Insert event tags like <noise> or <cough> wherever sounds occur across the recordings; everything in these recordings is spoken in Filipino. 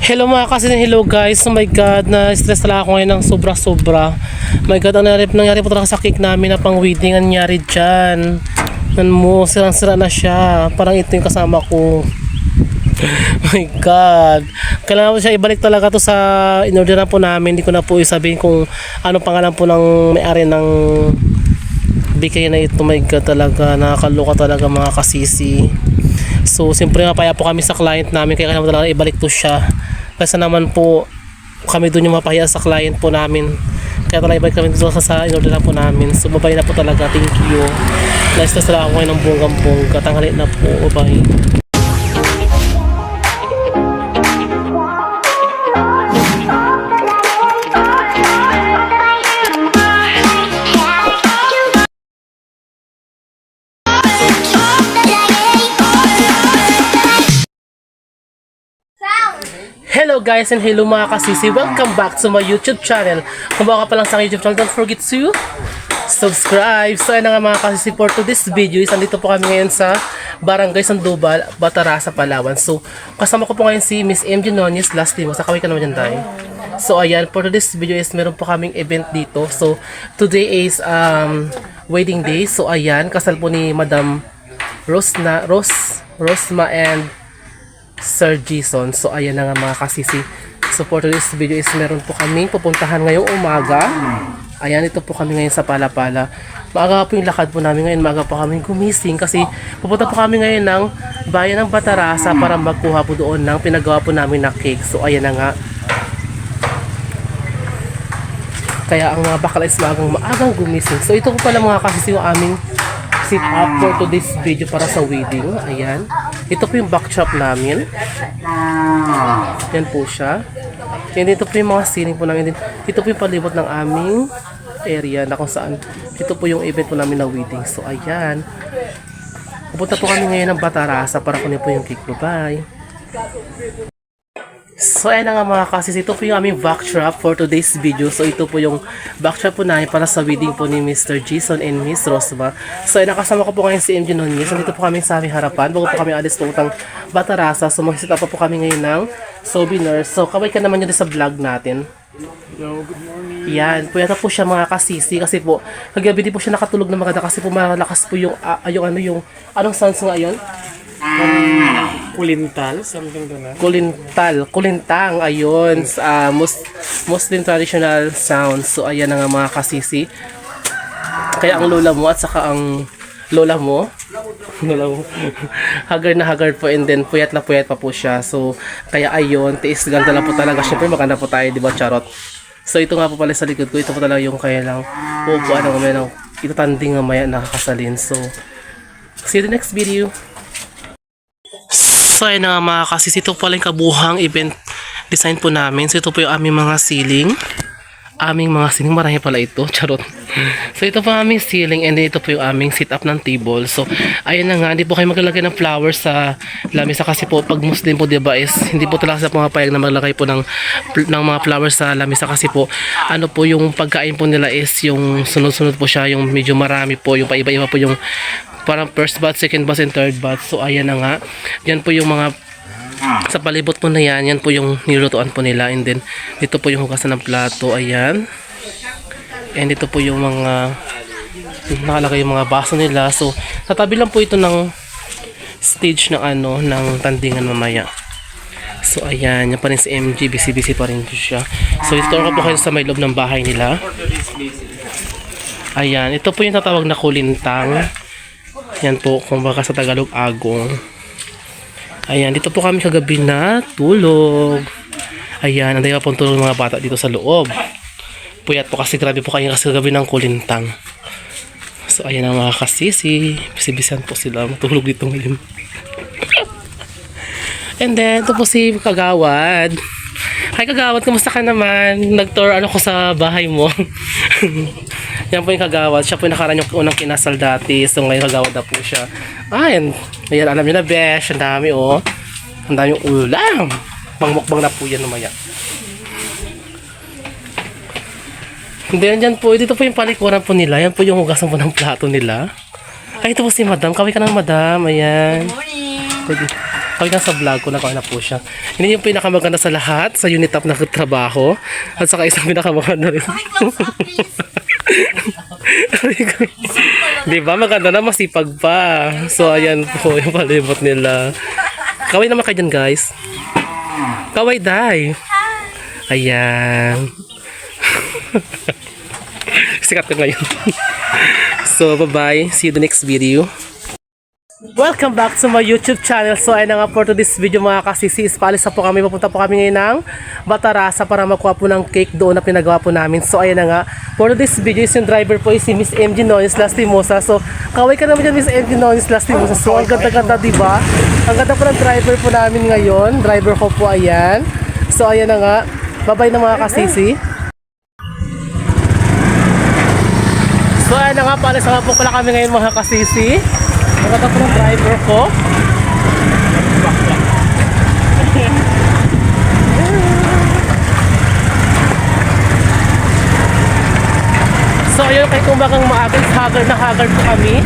Hello mga kasi hello guys. Oh my god, na stress talaga ako ngayon ng sobra-sobra. My god, ang nangyari, nangyari po talaga sa cake namin na pang wedding ang nangyari dyan. Nan mo, sirang-sira na siya. Parang ito yung kasama ko. <laughs> my god. Kailangan ko siya ibalik talaga to sa inorderan po namin. Hindi ko na po isabihin kung ano pangalan po ng may-ari ng bigay na ito. My god talaga. Nakakaloka talaga mga kasisi. So, siyempre mapaya po kami sa client namin kaya kailangan talaga ibalik to siya. Kasi naman po kami doon yung mapahiya sa client po namin. Kaya talaga ibalik kami sa, sa in-order na po namin. So, babay na po talaga. Thank you. Nice na sila ako ngayon ng bonggang-bongga. Tanghali na po. Bye. Guys and hello mga kasisi. Welcome back to my YouTube channel. Kung baka pa lang sa YouTube channel, don't forget to subscribe. So ayun na nga mga kasisi for to this video is andito po kami ngayon sa Barangay Sandoval, Batarasa, Palawan. So kasama ko po ngayon si Miss MJ Nones last team. Sa kaway ka naman dyan tayo. So ayan, for this video is meron po kaming event dito. So today is um, wedding day. So ayan, kasal po ni Madam Rosna, Ros, Rosma and Sir Jason. So, ayan na nga mga kasisi. So, for today's video is meron po kami pupuntahan ngayong umaga. Ayan, ito po kami ngayon sa Palapala. Maaga po yung lakad po namin ngayon. Maaga po kami gumising kasi pupunta po kami ngayon ng bayan ng Batarasa para magkuha po doon ng pinagawa po namin na cake. So, ayan na nga. Kaya ang mga bakla is maagang maagang gumising. So, ito po pala mga kasisi yung aming sit up for today's video para sa wedding. Ayan. Ito po yung backdrop namin. Yan po siya. And dito po yung mga ceiling po namin. Dito po yung palibot ng aming area na kung saan ito po yung event po namin na wedding. So, ayan. Pupunta po kami ngayon ng Batarasa para kunin po yung cake. Bye-bye. So, ayan na nga mga kasis. Ito po yung aming backdrop for today's video. So, ito po yung backdrop po namin para sa wedding po ni Mr. Jason and Miss Rosma. So, ayan, nakasama ko po ngayon si MJ Nunez. Nandito po kami sa aming harapan. Bago po kami alis po utang Batarasa. So, mag-sit up pa po kami ngayon ng souvenir. So, kaway ka naman yun sa vlog natin. Hello, good morning. Yan, puyata po siya mga kasisi kasi po kagabi din po siya nakatulog na maganda kasi po malakas po yung ah, yung ano yung anong sounds nga yun? Kulintal, something to na. Kulintal, kulintang ayun sa mus, Muslim traditional sounds. So ayan na nga mga kasisi. Kaya ang lola mo at saka ang lola mo <laughs> lola mo haggard na haggard po and then puyat na puyat pa po siya. So kaya ayun, tiis ganda lang po talaga. Syempre maganda po tayo, di ba, charot? So ito nga po pala sa likod ko, ito po talaga yung kaya lang upuan ng mamaya ng itatanding mamaya nakakasalin. So, see you the next video. So na nga mga kasis, ito pala yung kabuhang event design po namin. So ito po yung aming mga ceiling. Aming mga ceiling, marami pala ito, <laughs> charot. So ito po aming ceiling and then ito po yung aming sit up ng table. So ayun na nga, hindi po kayo maglalagay ng flowers sa lamesa kasi po pag Muslim po diba is hindi po talaga sa pumapayag na maglagay po ng, ng mga flowers sa lamesa kasi po ano po yung pagkain po nila is yung sunod-sunod po siya, yung medyo marami po, yung paiba-iba po yung parang first batch, second batch, and third batch. So, ayan na nga. Yan po yung mga sa palibot po na yan, yan po yung nilutuan po nila. And then, dito po yung hugasan ng plato. Ayan. And dito po yung mga nakalagay yung mga baso nila. So, sa tabi lang po ito ng stage ng ano, ng tandingan mamaya. So, ayan. Yan pa rin si MG. Busy-busy pa rin siya. So, ito ko po kayo sa may loob ng bahay nila. Ayan. Ito po yung tatawag na kulintang. Yan po, kung sa Tagalog, agong. Ayan, dito po kami kagabi na tulog. Ayan, ang pa pong tulog ng mga bata dito sa loob. Puyat po kasi grabe po kayo kasi kagabi ng kulintang. So, ayan ang mga kasisi. Bisibisan po sila matulog dito ngayon. <laughs> And then, ito po si Kagawad. Hi Kagawad, kumusta ka naman? Nag-tour ano ko sa bahay mo. <laughs> Yan po yung Kagawad. Siya po yung nakaraan yung unang kinasal dati. So ngayon Kagawad na po siya. Ayan. Ayan, alam niyo na besh. Ang dami oh. Ang dami yung ulam. Mangmukbang na po yan mamaya. And then dyan po, dito po yung palikuran po nila. Yan po yung hugasan po ng plato nila. Ay, ito po si Madam. Kaway ka ng Madam. Ayan. Morning! Pwede. Pag nasa vlog ko, nakawa na po siya. Hindi yung pinakamaganda sa lahat, sa unit up na trabaho. At saka isang pinakamaganda rin. <laughs> Di ba? Maganda na, masipag pa. So, ayan po yung palibot nila. Kaway naman kayo dyan, guys. Kaway, day. Ayan. <laughs> Sikat ko ngayon. so, bye-bye. See you the next video. Welcome back to my YouTube channel. So, ayun na nga for today's video mga kasisi. Ispalis na po kami. Papunta po kami ngayon ng Batarasa para makuha po ng cake doon na pinagawa po namin. So, ayun na nga. For today's video is yung driver po is si Miss MG Nones Lastimosa. So, kaway ka naman dyan Miss MG Nones Lastimosa. So, ang ganda-ganda diba? Ang ganda po ng driver po namin ngayon. Driver ko po ayan. So, ayan na nga. Bye-bye na mga kasisi. So ayun na nga pala sa nga po pala kami ngayon mga kasisi. Nakata po ng driver ko. So ayun kay kumagang maagang haggard na haggard po kami.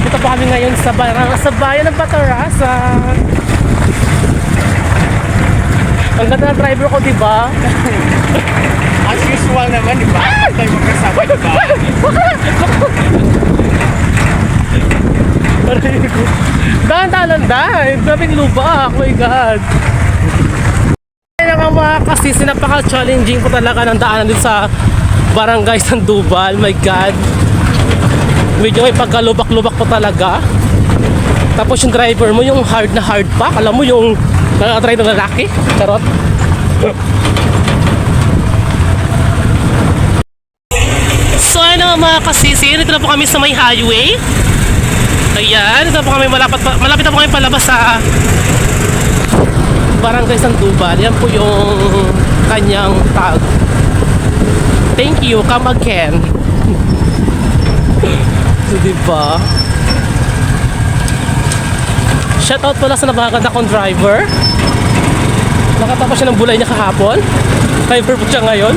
Pupunta po kami ngayon sa, barang, sa bayan ng Batarasa. Ang ganda ng driver ko, di ba? <laughs> As usual naman, di ba? Ano tayo magkasama, di ba? Dahan-dahan lang Grabing lubak. Oh my God. Kaya nga mga kasisi, napaka-challenging po talaga ng daanan dito sa barangay Sandoval. My God. Medyo may pagkalubak-lubak po talaga. Tapos yung driver mo, yung hard na hard pack. Alam mo yung nakatry ng lalaki. Charot. So nga mga kasisi, dito na po kami sa may highway. Ayan, ito po kami malapit, malapit na po kami palabas sa Barangay Sandoval. Yan po yung kanyang tag. Thank you, come again. so, <laughs> diba? Shoutout pala sa napakaganda kong driver. Nakatapos siya ng bulay niya kahapon. Driver po siya ngayon.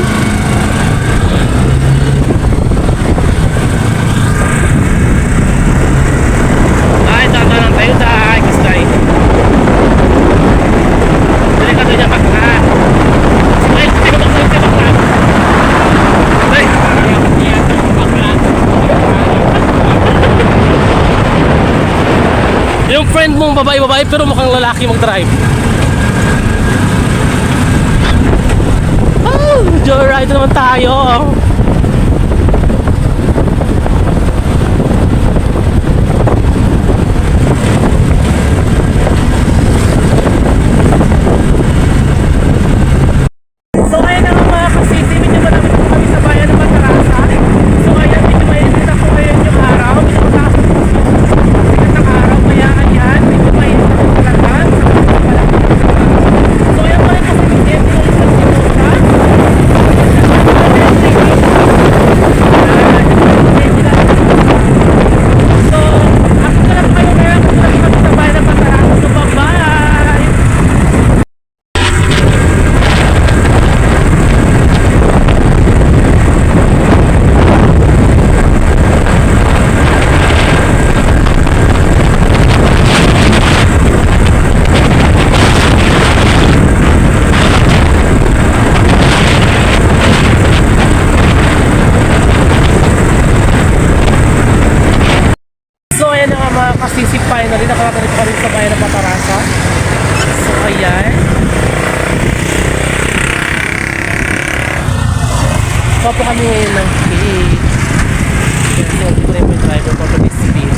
Ay, tata lang tayo tayo, kastay. Dali ka doon bakla. Ay, sino ba sa'yo bakla? Ay! Yung friend mong babae-babae pero mukhang lalaki mag-drive. Oh, joyride naman tayo. So ayun na nga mga kasisi, medyo malapit po kami sa bayan ng Batarasa. So ayan, medyo mainit na po ngayon yung araw. Medyo mataas po sikat ng araw. Kaya ayan, medyo mainit na po talaga. So ayan pa rin po sa weekend ko sa Simosa. So, ako na lang po kayo ngayon kung kami kami sa bayan ng Batarasa. So bye-bye! So ayan na nga mga kasisip finally, nakarating po kami sa bayan ng Patarasa. So ayan. Papo kami ngayon ng cake. Rin yung driver ko to this speed.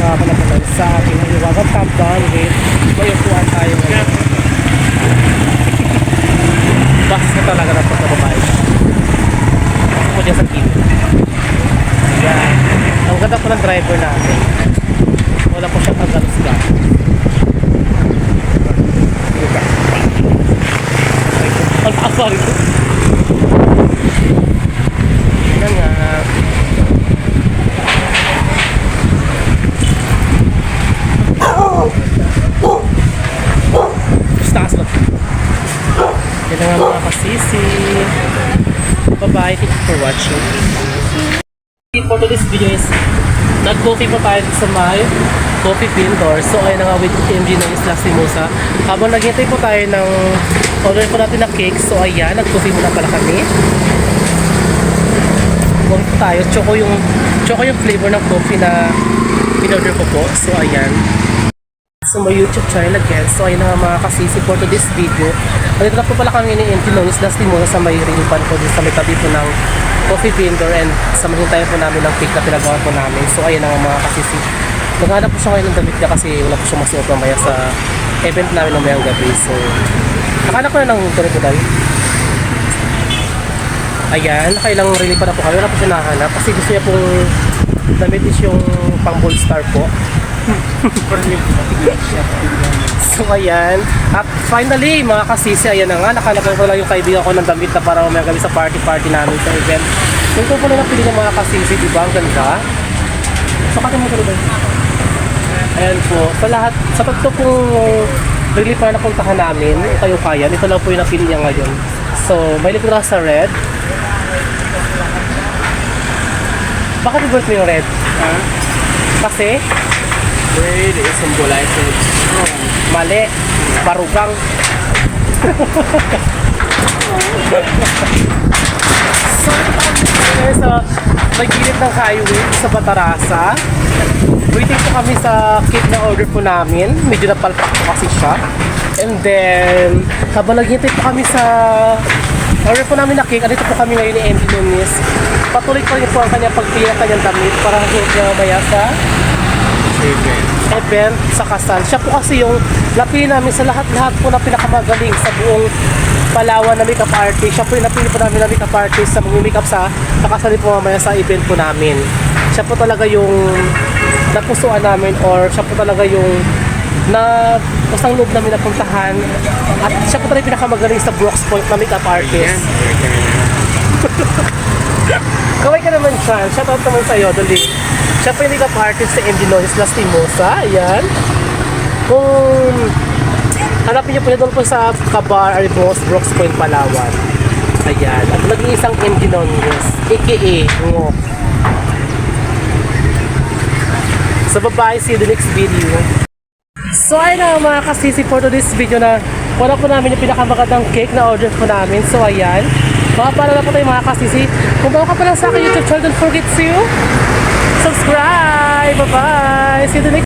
Nakakalapalan sa aking hiwagang top down with may upuan tayo ngayon. Bas na talaga na pagkababae. Ako dyan sa kid. Yan. Ang ganda po ng driver natin. Wala po siyang kagalusga. Diba? Ang asal ito. Yan nga. Taas lang. Yan na nga mga kasisi. Bye-bye. Thank you for watching. for today's video is nag-coffee pa tayo sa may coffee vendor. So, ayun na nga with MG ng Isla Simosa. Habang naghintay po tayo ng order po natin na cake. So, ayan, nag-coffee muna pala kami. Coffee po tayo. Choco yung, choco yung flavor ng coffee na in-order ko po. So, ayan. So, my YouTube channel again. So, ayun na mga kasisi for to this video. Nandito na po pala kami ni MT Lonis Last Timona sa may rinpan ko din sa may tabi po ng coffee vendor and sa mahintayan po namin ng cake na pinagawa po namin. So, ayun na mga kasisi. Naghanap po siya ngayon ng damit niya kasi wala po siya masuot mamaya sa event namin mamayang gabi. So, nakahanap ko na ng damit ko dahil. Ayan, nakailang pa na po kami. Wala po siya nakahanap kasi gusto niya pong damit is yung pang bold star po. <laughs> So ayan. At finally, mga kasisi, ayan na nga. Nakalagay ko lang yung kaibigan ko ng damit na para mamaya gabi sa party-party namin sa event. Yung ko pala napili ng mga kasisi, di ba? Ang ganda. So kati mo tuloy. Ayan po. Sa lahat, sa tatlo pong really pa na puntahan namin, kayo kaya, ito lang po yung napili niya ngayon. So, may ko sa red. Bakit i-birth mo yung red? Huh? Kasi, Red is symbolizes mali, barugang. so, kami sa may gilid ng highway sa Batarasa. Waiting po kami sa cake na order po namin. Medyo napalpak po kasi siya. And then, habang naghintay po kami sa order po namin na cake, andito po kami ngayon ni Andy Nunes. Patuloy pa rin po ang kanyang pagpili ng kanyang damit para suot niya mamaya sa Favorite. event sa kasal. Siya po kasi yung napili namin sa lahat-lahat po na pinakamagaling sa buong Palawan na makeup artist. Siya po yung napili po namin na makeup artist sa mga makeup sa nakasali po mamaya sa event po namin. Siya po talaga yung napusuan namin or siya po talaga yung na kusang loob namin napuntahan at siya po talaga pinakamagaling sa Brooks Point na makeup artist. <laughs> Kaway ka naman siya. Shout out naman sa'yo, dali. Siya po yung makeup artist sa MD Lois Lastimosa. Ayan. Kung hanapin niyo po doon po sa Kabar Aribos, Brooks Point, Palawan. Ayan. At naging isang MD Lois, aka Ngo. Sa babae, see you the next video. So ayun na mga kasisi for today's video na wala po namin yung pinakamagandang cake na order po namin. So ayan. Mga para na po tayo mga kasisi. Kung bago ka pa lang sa akin YouTube channel, don't forget to subscribe. Bye-bye. See you the next